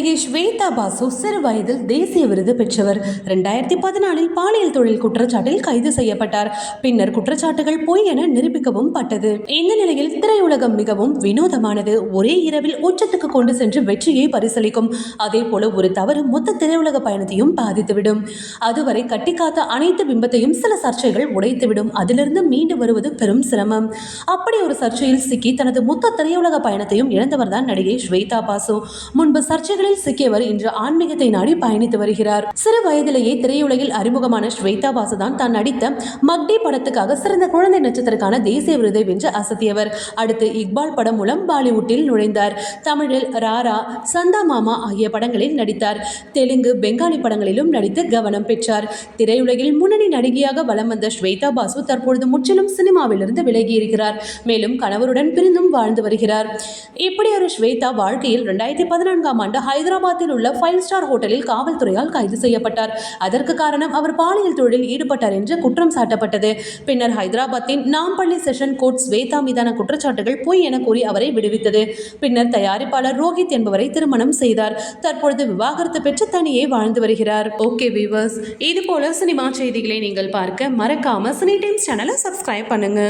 நடிகை ஸ்வேதா பாசு சிறு வயதில் தேசிய விருது பெற்றவர். ரெண்டாயிரத்தி பதினாலில் பாலியல் தொழில் குற்றச்சாட்டில் கைது செய்யப்பட்டார். பின்னர் குற்றச்சாட்டுகள் பொய் என நிரூபிக்கவும் பட்டது. இந்த நிலையில் திரையுலகம் மிகவும் வினோதமானது. ஒரே இரவில் உச்சத்துக்கு கொண்டு சென்று வெற்றியை பரிசளிக்கும். அதே போல ஒரு தவறு மொத்த திரையுலக பயணத்தையும் பாதித்துவிடும். அதுவரை கட்டிக்காத்த அனைத்து பிம்பத்தையும் சில சர்ச்சைகள் உடைத்துவிடும். அதிலிருந்து மீண்டு வருவது பெரும் சிரமம். அப்படி ஒரு சர்ச்சையில் சிக்கி தனது மொத்த திரையுலக பயணத்தையும் இழந்தவர்தான் நடிகை ஸ்வேதா பாசு. முன்பு சர்ச்சைகளில் சிக்கியவர் இன்று ஆன்மீகத்தை நாடி பயணித்து வருகிறார். சிறு வயதிலேயே திரையுலகில் அறிமுகமான ஸ்வேதா பாசு தான் நடித்த மக்டி படத்துக்காக சிறந்த குழந்தை நட்சத்திரக்கான தேசிய விருதை வென்று அசத்தியவர். அடுத்து இக்பால் படம் மூலம் பாலிவுட்டில் நுழைந்தார். தமிழில் ராரா சந்தா மாமா ஆகிய படங்களில் நடித்தார். தெலுங்கு பெங்காலி படங்களிலும் நடித்து கவனம் பெற்றார். திரையுலகில் முன்னணி நடிகையாக வலம் வந்த ஸ்வேதா பாசு தற்பொழுது முற்றிலும் சினிமாவிலிருந்து விலகி இருக்கிறார் மேலும் கணவருடன் பிரிந்தும் வாழ்ந்து வருகிறார். இப்படி ஒரு ஸ்வேதா வாழ்க்கையில் ரெண்டாயிரத்தி பதினான்காம் ஆண்டு ஹை ஹைதராபாத்தில் உள்ள ஃபைவ் ஸ்டார் ஹோட்டலில் காவல்துறையால் கைது செய்யப்பட்டார். அதற்கு காரணம் அவர் பாலியல் தொழிலில் ஈடுபட்டார் என்று குற்றம் சாட்டப்பட்டது. பின்னர் ஹைதராபாத்தின் நாம்பள்ளி செஷன் கோர்ட் ஸ்வேதா மீதான குற்றச்சாட்டுகள் பொய் என கூறி அவரை விடுவித்தது. பின்னர் தயாரிப்பாளர் ரோஹித் என்பவரை திருமணம் செய்தார். தற்பொழுது விவாகரத்து பெற்று தனியே வாழ்ந்து வருகிறார். ஓகே வீவர்ஸ் இது போல சினிமா செய்திகளை நீங்கள் பார்க்க மறக்காம சினி டைம்ஸ் சேனலை சப்ஸ்கிரைப் பண்ணுங்க.